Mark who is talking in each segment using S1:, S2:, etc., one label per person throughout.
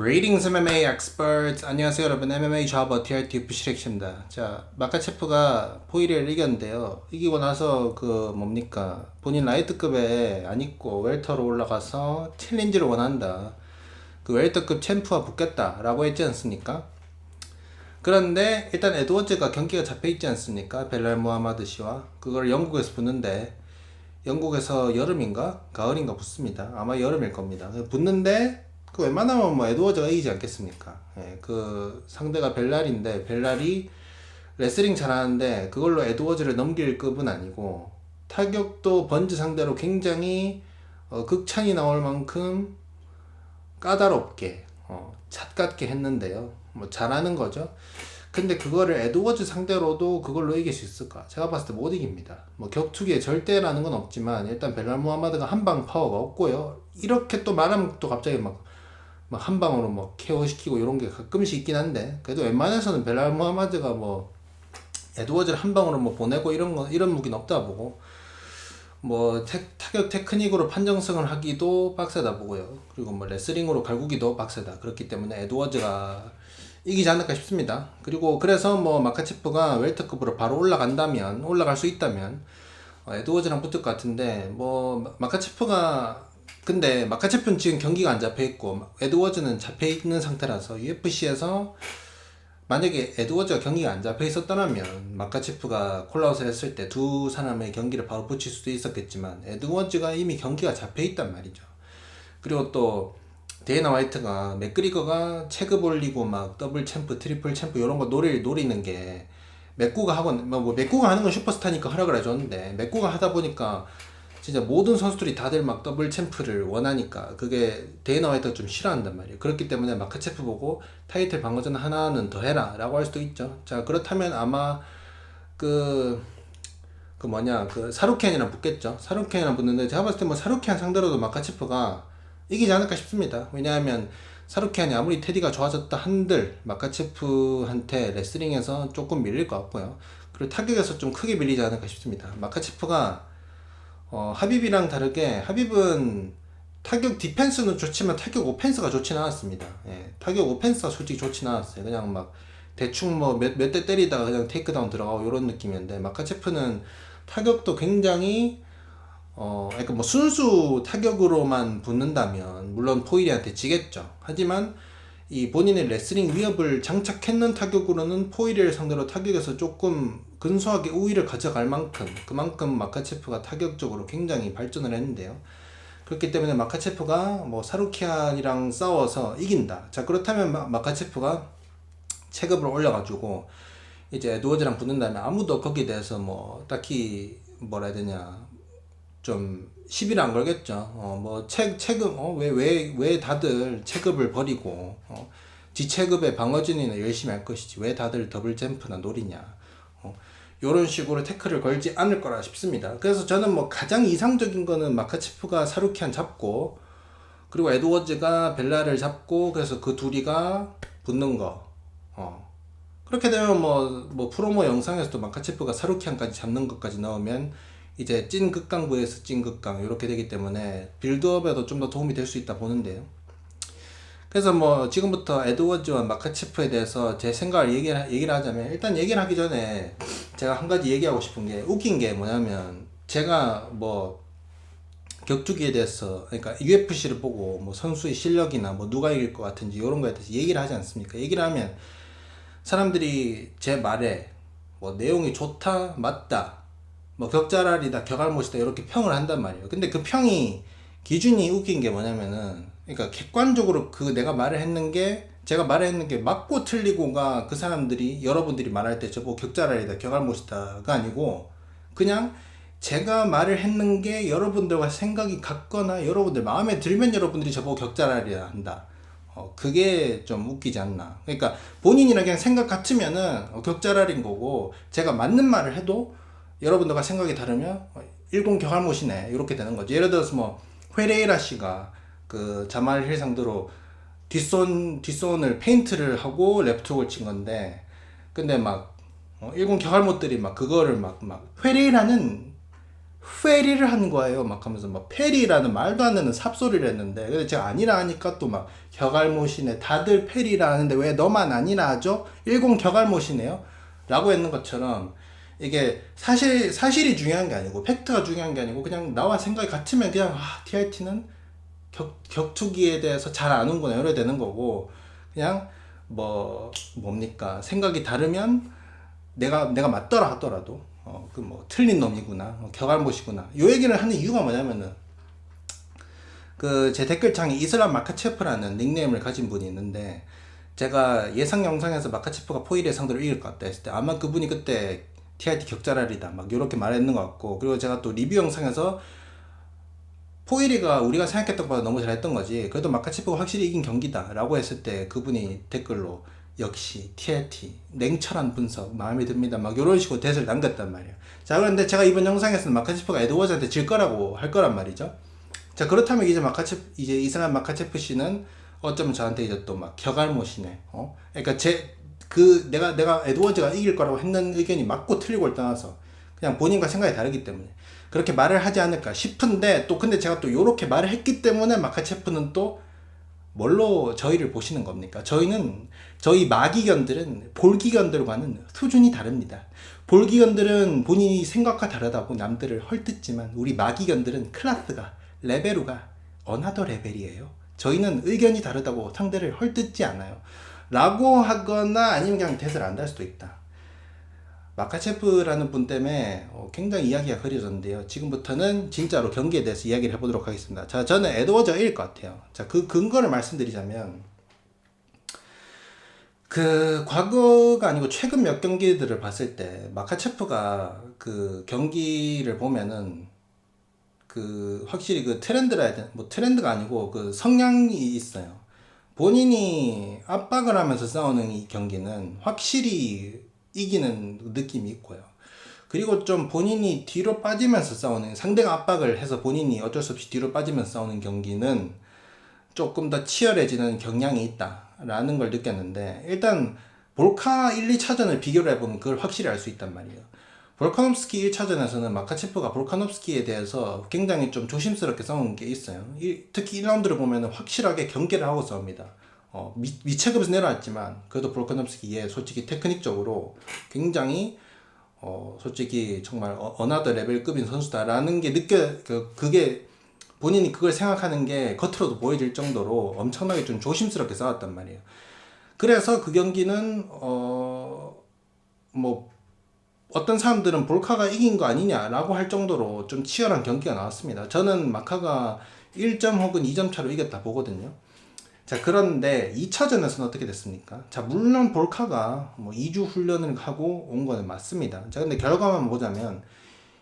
S1: Greetings MMA experts. 안녕하세요 여러분. MMA 좌버 TRT 부시렉입니다. 자, 마카체프가 포이리를 이겼는데요. 이기고 나서 그 뭡니까? 본인 라이트급에 안 있고 웰터로 올라가서 챌린지를 원한다. 그 웰터급 챔프와 붙겠다라고 했지 않습니까? 그런데 일단 에드워즈가 경기가 잡혀 있지 않습니까? 벨랄 무하마드 씨와 그걸 영국에서 붙는데 영국에서 여름인가 가을인가 붙습니다. 아마 여름일 겁니다. 붙는데 그 웬만하면 뭐 에드워즈가 이기지 않겠습니까? 예, 그 상대가 벨랄인데 벨랄이 레슬링 잘하는데 그걸로 에드워즈를 넘길 급은 아니고 타격도 번즈 상대로 굉장히 어, 극찬이 나올 만큼 까다롭게 어, 잣같게 했는데요. 뭐 잘하는 거죠. 근데 그거를 에드워즈 상대로도 그걸로 이길 수 있을까? 제가 봤을 때 못 이깁니다. 뭐 격투기에 절대라는 건 없지만 일단 벨랄 무하마드가 한방 파워가 없고요. 이렇게 또 말하면 또 갑자기 막 막한 방으로 뭐 케어시키고 이런 게 가끔씩 있긴 한데 그래도 웬만해서는 벨랄 무하마드가 뭐 에드워즈를 한 방으로 뭐 보내고 이런 거 이런 무기는 없다 보고 뭐 테, 타격 테크닉으로 판정승을 하기도 빡세다 보고요. 그리고 뭐 레슬링으로 갈구기도 빡세다. 그렇기 때문에 에드워즈가 이기지 않을까 싶습니다. 그리고 그래서 뭐 마카체프가 웰터급으로 바로 올라간다면 올라갈 수 있다면 어, 에드워즈랑 붙을 것 같은데 뭐 마카체프가 근데 마카체프는 지금 경기가 안 잡혀 있고 에드워즈는 잡혀 있는 상태라서 UFC에서 만약에 에드워즈가 경기가 안 잡혀 있었더라면 마카체프가 콜라웃을 했을 때 두 사람의 경기를 바로 붙일 수도 있었겠지만 에드워즈가 이미 경기가 잡혀 있단 말이죠. 그리고 또 데이나 화이트가 맥그리거가 체급 올리고 막 더블 챔프, 트리플 챔프 이런 거 노리 노리는 게 맥구가 하고 뭐, 뭐 맥구가 하는 건 슈퍼스타니까 허락을 해줬는데 맥구가 하다 보니까 진짜 모든 선수들이 다들 막 더블 챔프를 원하니까 그게 데이나 화이트가 좀 싫어한단 말이에요. 그렇기 때문에 마크체프 보고 타이틀 방어전 하나는 더 해라 라고 할 수도 있죠. 자 그렇다면 아마 그, 그 뭐냐 그 사루켄이랑 붙겠죠. 사루켄이랑 붙는데 제가 봤을 때 뭐 사루켄 상대로도 마카체프가 이기지 않을까 싶습니다. 왜냐하면 사루켄이 아무리 테디가 좋아졌다 한들 마카체프한테 레슬링에서 조금 밀릴 것 같고요. 그리고 타격에서 좀 크게 밀리지 않을까 싶습니다. 마카체프가 어, 하빕이랑 다르게 하빕은 타격 디펜스는 좋지만 타격 오펜스가 좋지는 않았습니다. 예, 타격 오펜스가 솔직히 좋지는 않았어요. 그냥 막 대충 뭐 몇 몇 대 때리다가 그냥 테이크다운 들어가고 이런 느낌이었는데 마카체프는 타격도 굉장히 어, 그러니까 뭐 순수 타격으로만 붙는다면 물론 포일이한테 지겠죠. 하지만 이 본인의 레슬링 위협을 장착했는 타격으로는 포일을 상대로 타격에서 조금 근소하게 우위를 가져갈 만큼 그만큼 마카체프가 타격적으로 굉장히 발전을 했는데요. 그렇기 때문에 마카체프가 뭐 사루키안이랑 싸워서 이긴다. 자 그렇다면 마, 마카체프가 체급을 올려가지고 이제 에드워즈랑 붙는다면 아무도 거기에 대해서 뭐 딱히 뭐라 해야 되냐 좀 시비를 안 걸겠죠. 어, 뭐, 체, 체급, 어, 왜, 왜, 왜 다들 체급을 버리고, 어, 지 체급의 방어진이나 열심히 할 것이지, 왜 다들 더블 잼프나 노리냐. 어, 요런 식으로 태클을 걸지 않을 거라 싶습니다. 그래서 저는 뭐 가장 이상적인 거는 마카체프가 사루키안 잡고, 그리고 에드워즈가 벨라를 잡고, 그래서 그 둘이가 붙는 거. 어. 그렇게 되면 뭐, 뭐 프로모 영상에서도 마카체프가 사루키안까지 잡는 것까지 나오면 이제 찐 극강 vs 찐 극강 이렇게 되기 때문에 빌드업에도 좀 더 도움이 될 수 있다 보는데요. 그래서 뭐 지금부터 에드워즈와 마카체프에 대해서 제 생각을 얘기를, 얘기를 하자면 일단 얘기를 하기 전에 제가 한 가지 얘기하고 싶은 게 웃긴 게 뭐냐면 제가 뭐 격투기에 대해서 그러니까 UFC를 보고 뭐 선수의 실력이나 뭐 누가 이길 것 같은지 이런 거에 대해서 얘기를 하지 않습니까? 얘기를 하면 사람들이 제 말에 뭐 내용이 좋다 맞다 뭐 격자랄이다 격알못이다 이렇게 평을 한단 말이에요. 근데 그 평이 기준이 웃긴 게 뭐냐면은 그러니까 객관적으로 그 내가 말을 했는 게 제가 말을 했는 게 맞고 틀리고가 그 사람들이 여러분들이 말할 때 저보고 격자랄이다 격알못이다가 아니고 그냥 제가 말을 했는 게 여러분들과 생각이 같거나 여러분들 마음에 들면 여러분들이 저보고 격자랄이다 한다. 어, 그게 좀 웃기지 않나. 그러니까 본인이랑 그냥 생각 같으면은 어, 격자랄인 거고 제가 맞는 말을 해도 여러분들과 생각이 다르면 어, 일본 격알못이네 이렇게 되는 거죠. 예를 들어서 뭐 회레이라 씨가 그 자말 힐 상대로 뒷손 뒷손을 페인트를 하고 랩톡을 친 건데 근데 막 어, 일본 격알못들이 막 그거를 막막 회레이라는 페리를 한 거예요. 막 하면서 막 페리라는 말도 안 되는 삽소리를 했는데 근데 제가 아니라 하니까 또 막 격알못이네. 다들 페리라 하는데 왜 너만 아니라 하죠? 일공 격알못이네요. 라고 했는 것처럼 이게 사실 사실이 중요한 게 아니고 팩트가 중요한 게 아니고 그냥 나와 생각이 같으면 그냥 아, TRT는 격, 격투기에 대해서 잘 아는구나 이래 되는 거고 그냥 뭐 뭡니까? 생각이 다르면 내가 내가 맞더라 하더라도 어 그 뭐 틀린 놈이구나 어, 격알못이구나. 요 얘기를 하는 이유가 뭐냐면은 그 제 댓글창에 이슬람 마카체프라는 닉네임을 가진 분이 있는데 제가 예상 영상에서 마카체프가 포일의 상대로 이길 것 같다 했을 때 아마 그분이 그때 TRT 격자랄이다 막 이렇게 말했는 것 같고 그리고 제가 또 리뷰 영상에서 포일이가 우리가 생각했던 것보다 너무 잘했던 거지. 그래도 마카체프가 확실히 이긴 경기다 라고 했을 때 그분이 댓글로 역시 TRT 냉철한 분석 마음에 듭니다. 막 이런 식으로 대사를 남겼단 말이에요 자 그런데 제가 이번 영상에서는 마카체프가 에드워즈한테 질 거라고 할 거란 말이죠. 자 그렇다면 이제 마카체프 이제 이슬람 마카체프 씨는 어쩌면 저한테 이제 또 막 격알못이네 어? 그러니까 제 그 내가 내가 에드워즈가 이길 거라고 했는 의견이 맞고 틀리고를 떠나서 그냥 본인과 생각이 다르기 때문에 그렇게 말을 하지 않을까 싶은데 또 근데 제가 또 요렇게 말을 했기 때문에 마카체프는 또 뭘로 저희를 보시는 겁니까? 저희는 저희 마기견들은 볼기견들과는 수준이 다릅니다. 볼기견들은 본인이 생각과 다르다고 남들을 헐뜯지만 우리 마기견들은 클라스가 레벨우가 어나더 레벨이에요. 저희는 의견이 다르다고 상대를 헐뜯지 않아요. 라고 하거나 아니면 그냥 대사를 안 달 수도 있다. 마카체프라는 분 때문에 어, 굉장히 이야기가 그려졌는데요. 지금부터는 진짜로 경기에 대해서 이야기를 해보도록 하겠습니다. 자, 저는 이길 것 같아요. 자, 그 근거를 말씀드리자면, 그 과거가 아니고 최근 몇 경기들을 봤을 때 마카체프가 그 경기를 보면은 그 확실히 그 트렌드라 해야 되나? 뭐 트렌드가 아니고 그 성향이 있어요. 본인이 압박을 하면서 싸우는 이 경기는 확실히 이기는 느낌이 있고요. 그리고 좀 본인이 뒤로 빠지면서 싸우는 상대가 압박을 해서 본인이 어쩔 수 없이 뒤로 빠지면서 싸우는 경기는 조금 더 치열해지는 경향이 있다라는 걸 느꼈는데 일단 볼카 1, 2차전을 비교를 해보면 그걸 확실히 알 수 있단 말이에요. 볼카노프스키 1차전에서는 마카체프가 볼카노프스키에 대해서 굉장히 좀 조심스럽게 싸우는 게 있어요. 이- 특히 1라운드를 보면 확실하게 경계를 하고 싸웁니다. 어, 미, 미체급에서 내려왔지만 그래도 볼카노프스키에 솔직히 테크닉적으로 굉장히 어, 솔직히 정말 어, 어나더 레벨급인 선수다라는 게 느껴 그 그게 본인이 그걸 생각하는 게 겉으로도 보여질 정도로 엄청나게 좀 조심스럽게 싸웠단 말이에요. 그래서 그 경기는 어 뭐 어떤 사람들은 볼카가 이긴 거 아니냐라고 할 정도로 좀 치열한 경기가 나왔습니다. 저는 마카가 1점 혹은 2점 차로 이겼다 보거든요. 자, 그런데 2차전에서는 어떻게 됐습니까? 자, 물론 볼카가 뭐 2주 훈련을 하고 온 거는 맞습니다. 자, 근데 결과만 보자면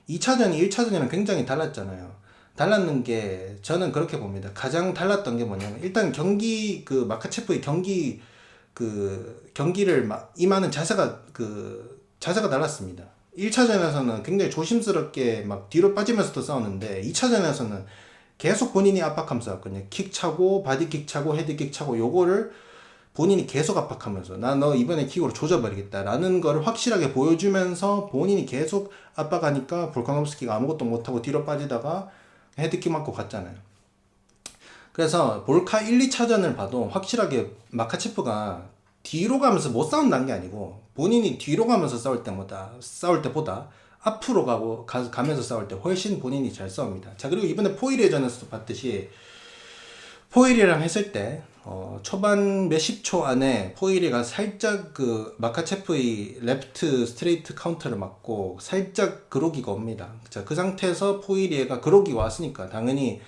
S1: 2차전이 1차전이랑 굉장히 달랐잖아요. 달랐는 게 저는 그렇게 봅니다. 가장 달랐던 게 뭐냐면 일단 경기 그 마카체프의 경기 그 경기를 막 임하는 자세가 그 자세가 달랐습니다. 1차전에서는 굉장히 조심스럽게 막 뒤로 빠지면서도 싸웠는데 2차전에서는 계속 본인이 압박하면서 싸웠거든요. 킥 차고 바디킥 차고 헤드킥 차고 요거를 본인이 계속 압박하면서 나 너 이번에 킥으로 조져버리겠다 라는 걸 확실하게 보여주면서 본인이 계속 압박하니까 볼카노프스키가 아무것도 못하고 뒤로 빠지다가 헤드킥 맞고 갔잖아요. 그래서 볼카 1, 2차전을 봐도 확실하게 마카체프가 뒤로 가면서 못 싸운다는 게 아니고 본인이 뒤로 가면서 싸울 때보다 싸울 때보다 앞으로 가고 가, 가면서 싸울 때 훨씬 본인이 잘 싸웁니다. 자 그리고 이번에 포일예전에서도 봤듯이 포일이랑 했을 때 어, 초반 몇십 초 안에 포일이가 살짝 그 마카체프의 레프트 스트레이트 카운터를 맞고 살짝 그로기가 옵니다. 자, 그 상태에서 포일이가 그로기가 왔으니까 당연히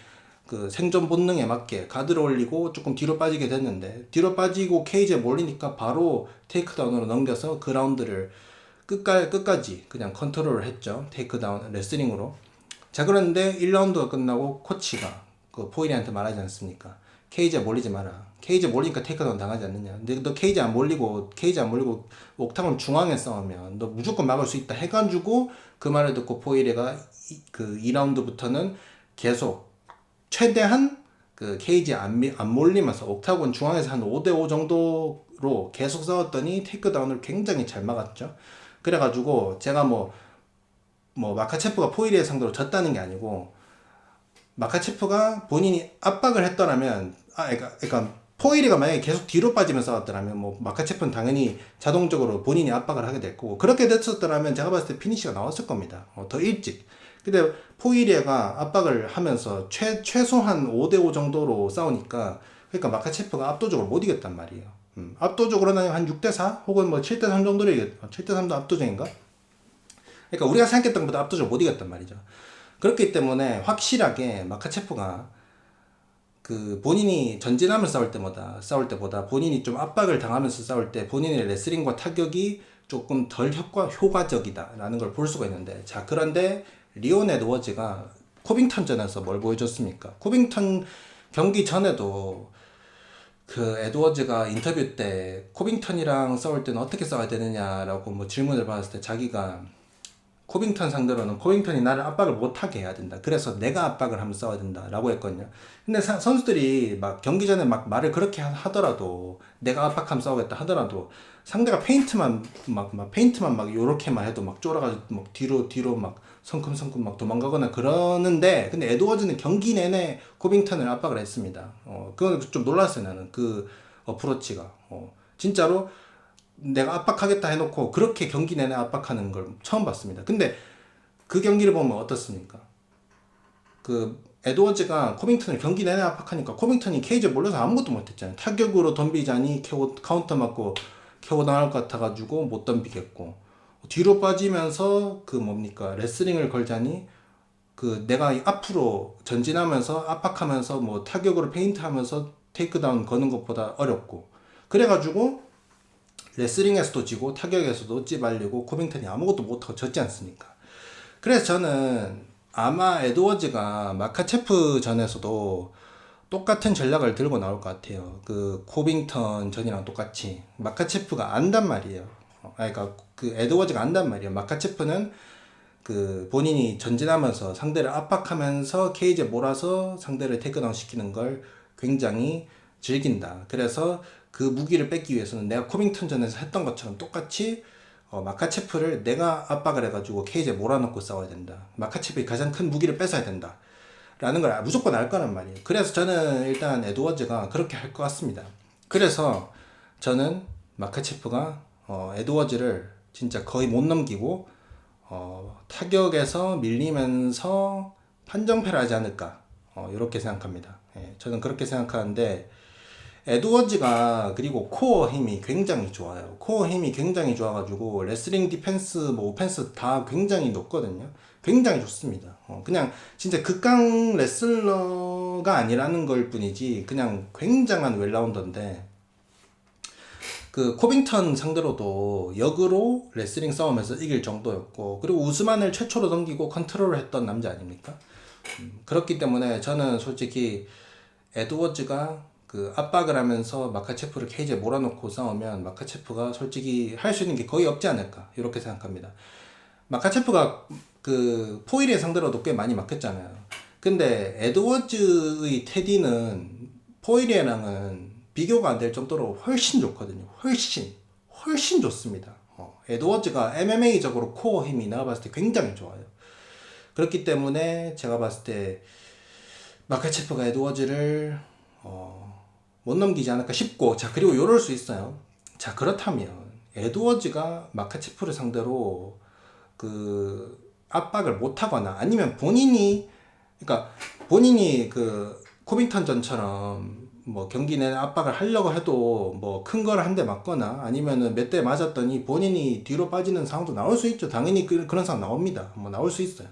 S1: 그 생존 본능에 맞게 가드를 올리고 조금 뒤로 빠지게 됐는데 뒤로 빠지고 케이지에 몰리니까 바로 테이크다운으로 넘겨서 그 라운드를 끝까, 끝까지 그냥 컨트롤을 했죠. 테이크다운 레슬링으로. 자 그런데 1라운드가 끝나고 코치가 그 포일이한테 말하지 않습니까? 케이지에 몰리지 마라. 케이지에 몰리니까 테이크다운 당하지 않느냐. 근데 너 케이지 안 몰리고 케이지 안 몰리고 옥타곤 중앙에 싸우면 너 무조건 막을 수 있다 해가지고 그 말을 듣고 포일이가 이- 그 2라운드부터는 계속 최대한 그 케이지 안, 미- 안 몰리면서 옥타곤 중앙에서 한 5대5 정도로 계속 싸웠더니 테이크다운을 굉장히 잘 막았죠. 그래가지고 제가 뭐 뭐 마카체프가 포이리에 상대로 졌다는 게 아니고 마카체프가 본인이 압박을 했더라면 아 그러니까, 그러니까 포이리가 만약에 계속 뒤로 빠지면서 싸웠더라면 뭐 마카체프는 당연히 자동적으로 본인이 압박을 하게 될 거고 그렇게 됐었더라면 제가 봤을 때 피니시가 나왔을 겁니다. 어, 더 일찍. 근데 포이리가 압박을 하면서 최, 최소한 5대5 정도로 싸우니까 그러니까 마카체프가 압도적으로 못 이겼단 말이에요. 음, 압도적으로는 한 6대4 혹은 뭐 7대3 정도로 이겼 7대3도 압도적인가? 그러니까 우리가 생각했던 것보다 압도적으로 못 이겼단 말이죠. 그렇기 때문에 확실하게 마카체프가 그 본인이 전진하면서 싸울 때보다 싸울 때보다 본인이 좀 압박을 당하면서 싸울 때 본인의 레슬링과 타격이 조금 덜 효과 효과적이다라는 걸 볼 수가 있는데 자 그런데 리온 에드워즈가 코빙턴전에서 뭘 보여줬습니까? 코빙턴 경기 전에도 그 에드워즈가 인터뷰 때 코빙턴이랑 싸울 때는 어떻게 싸워야 되느냐라고 뭐 질문을 받았을 때 자기가 코빙턴 상대로는 코빙턴이 나를 압박을 못하게 해야 된다. 그래서 내가 압박을 하면 싸워야 된다라고 했거든요. 근데 사- 선수들이 막 경기 전에 막 말을 그렇게 하- 하더라도 내가 압박하면 싸우겠다 하더라도 상대가 페인트만 막, 막 페인트만 막 요렇게만 해도 막 쫄아가지고 막 뒤로 뒤로 막 성큼성큼 막 도망가거나 그러는데 근데 에드워즈는 경기 내내 코빙턴을 압박을 했습니다. 어 그건 좀 놀랐어요 나는 그 어프로치가 어 진짜로 내가 압박하겠다 해놓고 그렇게 경기 내내 압박하는 걸 처음 봤습니다. 근데 그 경기를 보면 어떻습니까? 그 에드워즈가 코빙턴을 경기 내내 압박하니까 코빙턴이 케이지에 몰려서 아무것도 못했잖아요. 타격으로 덤비자니 캐고 카운터 맞고 캐고 나갈 것 같아가지고 못 덤비겠고 뒤로 빠지면서 그 뭡니까 레슬링을 걸자니 그 내가 앞으로 전진하면서 압박하면서 뭐 타격으로 페인트하면서 테이크다운 거는 것보다 어렵고 그래가지고 레슬링에서도 지고 타격에서도 찌발리고 코빙턴이 아무것도 못하고 졌지 않습니까? 그래서 저는 아마 에드워즈가 마카체프 전에서도 똑같은 전략을 들고 나올 것 같아요. 그 코빙턴 전이랑 똑같이 마카체프가 안단 말이에요. 어, 그러니까 그 에드워즈가 안단 말이에요. 마카체프는 그 본인이 전진하면서 상대를 압박하면서 케이지에 몰아서 상대를 테이크다운 시키는 걸 굉장히 즐긴다. 그래서 그 무기를 뺏기 위해서는 내가 코빙턴전에서 했던 것처럼 똑같이 어, 마카체프를 내가 압박을 해가지고 케이지에 몰아넣고 싸워야 된다. 마카체프의 가장 큰 무기를 뺏어야 된다. 라는 걸 무조건 알 거란 말이에요. 그래서 저는 일단 에드워즈가 그렇게 할 것 같습니다. 그래서 저는 마카체프가 어, 에드워즈를 진짜 거의 못 넘기고 어, 타격에서 밀리면서 판정패를 하지 않을까 어, 이렇게 생각합니다. 예, 저는 그렇게 생각하는데 에드워즈가 그리고 코어 힘이 굉장히 좋아요. 코어 힘이 굉장히 좋아가지고 레슬링 디펜스 뭐 오펜스 다 굉장히 높거든요. 굉장히 좋습니다. 어, 그냥 진짜 극강 레슬러가 아니라는 걸 뿐이지 그냥 굉장한 웰라운더인데 그 코빙턴 상대로도 역으로 레슬링 싸움에서 이길 정도였고 그리고 우스만을 최초로 넘기고 컨트롤을 했던 남자 아닙니까? 음, 그렇기 때문에 저는 솔직히 에드워즈가 그 압박을 하면서 마카체프를 케이지에 몰아넣고 싸우면 마카체프가 솔직히 할 수 있는 게 거의 없지 않을까 이렇게 생각합니다. 마카체프가 그 포일의 상대로도 꽤 많이 막혔잖아요. 근데 에드워즈의 테디는 포일이랑은 비교가 안 될 정도로 훨씬 좋거든요. 훨씬 훨씬 좋습니다. 어, 에드워즈가 MMA적으로 코어 힘이 내가 봤을 때 굉장히 좋아요. 그렇기 때문에 제가 봤을 때 마카체프가 에드워즈를 어, 못 넘기지 않을까 싶고 자 그리고 요럴 수 있어요. 자 그렇다면 에드워즈가 마카체프를 상대로 그 압박을 못 하거나 아니면 본인이 그러니까 본인이 그 코빙턴 전처럼 뭐 경기 내내 압박을 하려고 해도 뭐 큰 걸 한 대 맞거나 아니면은 몇 대 맞았더니 본인이 뒤로 빠지는 상황도 나올 수 있죠. 당연히 그, 그런 상황 나옵니다. 뭐 나올 수 있어요.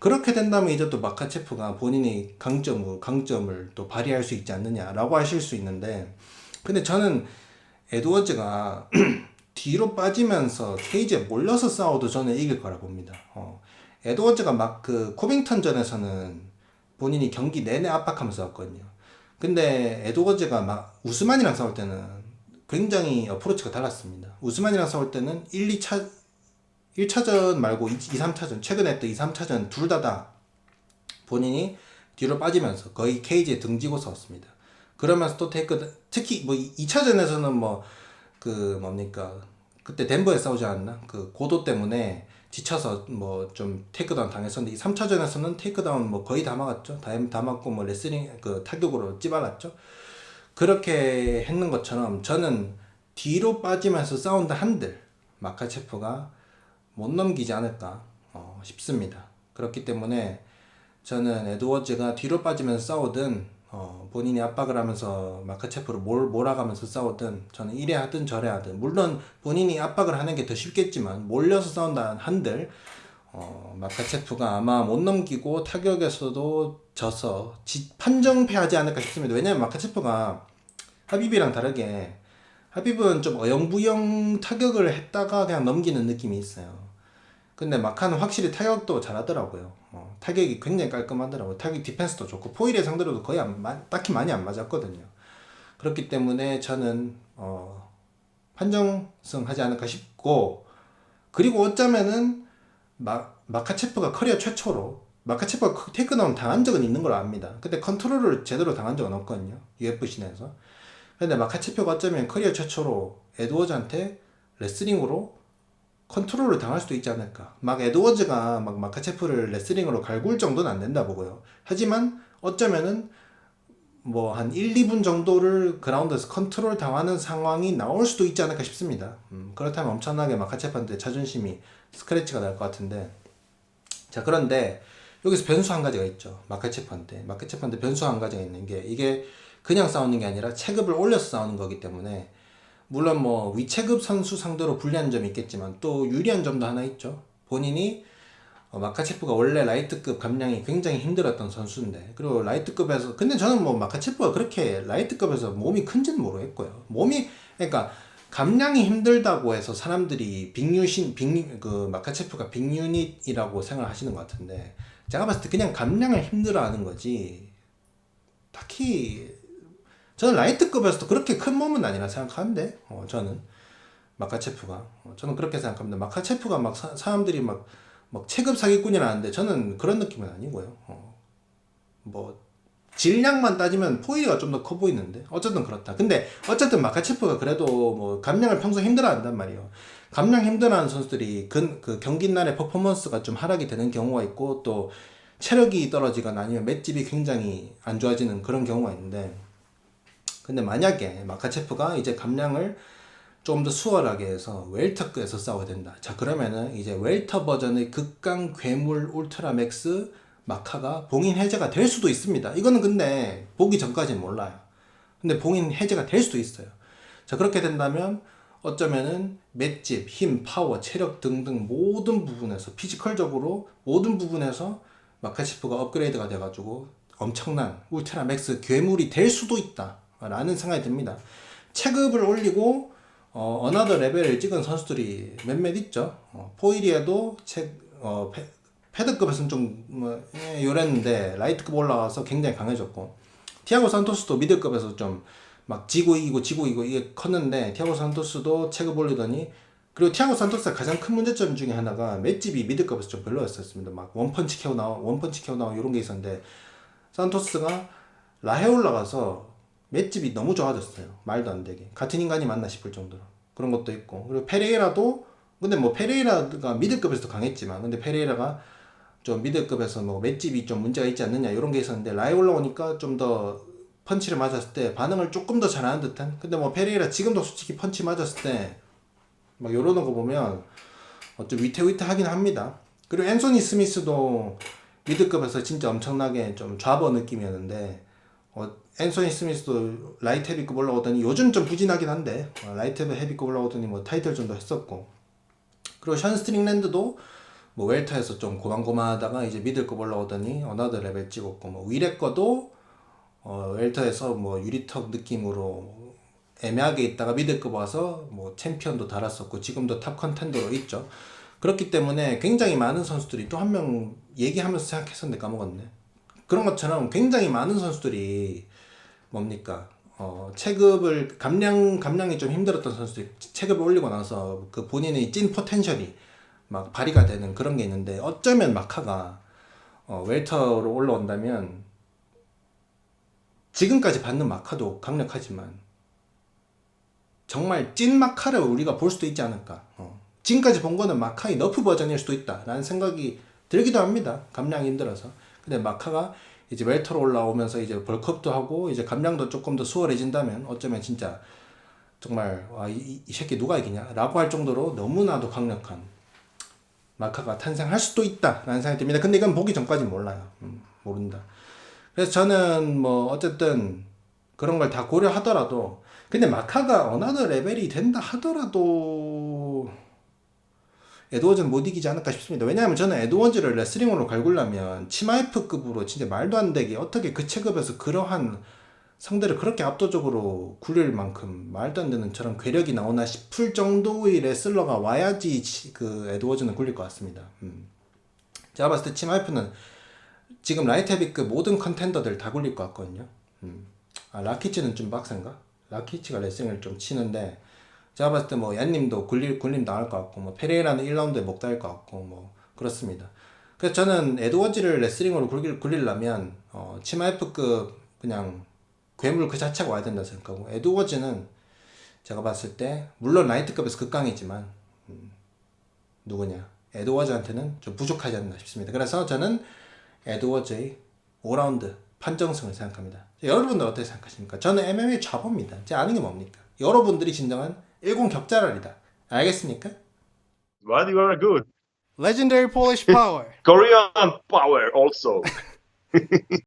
S1: 그렇게 된다면 이제 또 마카체프가 본인의 강점을 강점을 또 발휘할 수 있지 않느냐라고 하실 수 있는데 근데 저는 에드워즈가 뒤로 빠지면서 케이지에 몰려서 싸워도 저는 이길 거라 봅니다. 어. 에드워즈가 막 그 코빙턴전에서는 본인이 경기 내내 압박하면서 왔거든요. 근데 에드워즈가 막 우스만이랑 싸울 때는 굉장히 어프로치가 달랐습니다. 우스만이랑 싸울 때는 1, 2차 1차전 말고 2, 3차전 최근에 했던 2, 3차전 둘 다 다 본인이 뒤로 빠지면서 거의 케이지에 등지고 싸웠습니다. 그러면서 또 테이크 특히 뭐 2차전에서는 뭐 그 뭡니까 그때 덴버에 싸우지 않았나 그 고도 때문에 지쳐서 뭐 좀 테이크다운 당했었는데 이 3차전에서는 테이크다운 뭐 거의 다 막았죠. 다, 다 맞고 뭐 레슬링 그 타격으로 찌발랐죠. 그렇게 했는 것처럼 저는 뒤로 빠지면서 싸운다 한들 마카체프가 못 넘기지 않을까 어, 싶습니다. 그렇기 때문에 저는 에드워즈가 뒤로 빠지면서 싸우든 어, 본인이 압박을 하면서 마카체프를 몰, 몰아가면서 싸우든 저는 이래 하든 저래 하든 물론 본인이 압박을 하는 게 더 쉽겠지만 몰려서 싸운다 한들 어, 마카체프가 아마 못 넘기고 타격에서도 져서 지, 판정패하지 않을까 싶습니다. 왜냐면 마카체프가 하비비랑 다르게 하비브는 좀 어영부영 타격을 했다가 그냥 넘기는 느낌이 있어요. 근데 마카는 확실히 타격도 잘하더라고요. 어, 타격이 굉장히 깔끔하더라고요. 타격 디펜스도 좋고 포일의 상대로도 거의 안, 마- 딱히 많이 안 맞았거든요. 그렇기 때문에 저는 어, 판정승 하지 않을까 싶고 그리고 어쩌면은 마, 마카체프가 커리어 최초로 마카체프가 테이크다운 당한 적은 있는 걸로 압니다. 근데 컨트롤을 제대로 당한 적은 없거든요. UFC 내에서. 근데 마카체프가 어쩌면 커리어 최초로 에드워즈한테 레슬링으로 컨트롤을 당할 수도 있지 않을까. 막 에드워즈가 막 마카체프를 레슬링으로 갈굴 정도는 안 된다 보고요. 하지만 어쩌면은 뭐 한 1, 2분 정도를 그라운드에서 컨트롤 당하는 상황이 나올 수도 있지 않을까 싶습니다. 음, 그렇다면 엄청나게 마카체프한테 자존심이 스크래치가 날 것 같은데. 자, 그런데 여기서 변수 한 가지가 있죠. 마카체프한테. 마카체프한테 변수 한 가지가 있는 게 이게 그냥 싸우는 게 아니라 체급을 올려서 싸우는 거기 때문에 물론 뭐 위체급 선수 상대로 불리한 점이 있겠지만 또 유리한 점도 하나 있죠. 본인이 어, 마카체프가 원래 라이트급 감량이 굉장히 힘들었던 선수인데 그리고 라이트급에서 근데 저는 뭐 마카체프가 그렇게 라이트급에서 몸이 큰지는 모르겠고요. 몸이 그러니까 감량이 힘들다고 해서 사람들이 빅유신 빅그 마카체프가 빅유닛이라고 생각하시는 것 같은데 제가 봤을 때 그냥 감량을 힘들어하는 거지 딱히 저는 라이트급에서도 그렇게 큰 몸은 아니라 생각하는데 어, 저는 마카체프가 어, 저는 그렇게 생각합니다. 마카체프가 막 사, 사람들이 막, 막 체급 사기꾼이라는데 저는 그런 느낌은 아니고요. 어, 뭐 질량만 따지면 포이가 좀 더 커 보이는데 어쨌든 그렇다. 근데 어쨌든 마카체프가 그래도 뭐 감량을 평소 힘들어한단 말이에요. 감량 힘들어하는 선수들이 그, 그 경기 날의 퍼포먼스가 좀 하락이 되는 경우가 있고 또 체력이 떨어지거나 아니면 맷집이 굉장히 안 좋아지는 그런 경우가 있는데 근데 만약에 마카체프가 이제 감량을 좀더 수월하게 해서 웰터급에서 싸워야 된다. 자 그러면은 이제 웰터 버전의 극강 괴물 울트라 맥스 마카가 봉인 해제가 될 수도 있습니다. 이거는 근데 보기 전까지는 몰라요. 근데 봉인 해제가 될 수도 있어요. 자 그렇게 된다면 어쩌면은 맷집, 힘, 파워, 체력 등등 모든 부분에서 피지컬적으로 모든 부분에서 마카체프가 업그레이드가 돼가지고 엄청난 울트라 맥스 괴물이 될 수도 있다 라는 생각이 듭니다. 체급을 올리고 어, 어나더 레벨을 찍은 선수들이 몇몇 있죠. 어, 포이리에도 체, 어, 패, 패드급에서는 좀, 뭐, 예, 요랬는데, 라이트급 올라와서 굉장히 강해졌고, 티아고 산토스도 미들급에서 좀, 막 지고 이기고 지고 이기고 이게 컸는데, 티아고 산토스도 체급 올리더니, 그리고 티아고 산토스의 가장 큰 문제점 중에 하나가 맷집이 미들급에서 좀 별로였었습니다. 막 원펀치 캐고 나와, 원펀치 캐고 나와, 이런 게 있었는데, 산토스가 라해 올라가서 맷집이 너무 좋아졌어요. 말도 안 되게. 같은 인간이 맞나 싶을 정도로. 그런 것도 있고. 그리고 페레이라도, 근데 뭐 페레이라가 미들급에서도 강했지만, 근데 페레이라가 좀 미들급에서 뭐 맷집이 좀 문제가 있지 않느냐, 이런 게 있었는데, 라에 올라오니까 좀 더 펀치를 맞았을 때 반응을 조금 더 잘하는 듯한? 근데 뭐 페레이라 지금도 솔직히 펀치 맞았을 때, 막 요러는 거 보면, 어, 좀 위태위태 하긴 합니다. 그리고 앤소니 스미스도 미드급에서 진짜 엄청나게 좀 좌버 느낌이었는데, 어, 앤소니 스미스도 라이트 헤비급 올라오더니 요즘 좀 부진하긴 한데 어, 라이트 헤비급 올라오더니 뭐 타이틀전도 했었고 그리고 션 스트링랜드도 뭐 웰터에서 좀 고만고만하다가 이제 미들급 올라오더니 어나더 레벨 찍었고 뭐 위레 거도 어, 웰터에서 뭐 유리턱 느낌으로 애매하게 있다가 미들급 와서 뭐 챔피언도 달았었고 지금도 탑 컨텐더로 있죠. 그렇기 때문에 굉장히 많은 선수들이 또 한 명 얘기하면서 생각했었는데 까먹었네. 그런 것처럼 굉장히 많은 선수들이 뭡니까? 어, 체급을 감량 감량이 좀 힘들었던 선수들이 체급을 올리고 나서 그 본인의 찐 포텐셜이 막 발휘가 되는 그런 게 있는데 어쩌면 마카가 어, 웰터로 올라온다면 지금까지 받는 마카도 강력하지만 정말 찐 마카를 우리가 볼 수도 있지 않을까. 어. 지금까지 본 거는 마카의 너프 버전일 수도 있다라는 생각이 들기도 합니다. 감량이 힘들어서. 근데 마카가 이제 웰터로 올라오면서 이제 벌크업도 하고 이제 감량도 조금 더 수월해진다면 어쩌면 진짜 정말 와, 이, 이- 이 새끼 누가 이기냐라고 할 정도로 너무나도 강력한 마카가 탄생할 수도 있다라는 생각이 듭니다. 근데 이건 보기 전까지는 몰라요. 음, 모른다. 그래서 저는 뭐 어쨌든 그런 걸 다 고려하더라도 근데 마카가 어나더 레벨이 된다 하더라도 에드워즈는 못 이기지 않을까 싶습니다. 왜냐하면 저는 에드워즈를 레슬링으로 갈구려면 치마이프급으로 진짜 말도 안 되게 어떻게 그 체급에서 그러한 상대를 그렇게 압도적으로 굴릴 만큼 말도 안 되는 저런 괴력이 나오나 싶을 정도의 레슬러가 와야지 치- 그 에드워즈는 굴릴 것 같습니다. 음. 제가 봤을 때 치마이프는 지금 라이트 헤비급 모든 컨텐더들 다 굴릴 것 같거든요. 음. 아, 라키치는 좀 빡센가? 라키치가 레슬링을 좀 치는데 제가 봤을 때 뭐 얀님도 굴릴 굴림 당할 것 같고 뭐 페레이라는 1라운드에 못달것 같고 뭐 그렇습니다. 그래서 저는 에드워즈를 레슬링으로 굴릴, 굴리려면 어, 치마이프급 그냥 괴물 그 자체가 와야 된다 생각하고 에드워즈는 제가 봤을 때 물론 라이트급에서 극강이지만 음, 누구냐 에드워즈한테는 좀 부족하지 않나 싶습니다. 그래서 저는 에드워즈의 5라운드 판정승을 생각합니다. 여러분들 어떻게 생각하십니까? 저는 MMA 좌보입니다. 제 아는 게 뭡니까? 여러분들이 진정한 일공 격자랄이다. 알겠습니까?
S2: But you are good.
S1: Legendary Polish Power.
S2: Korean power also.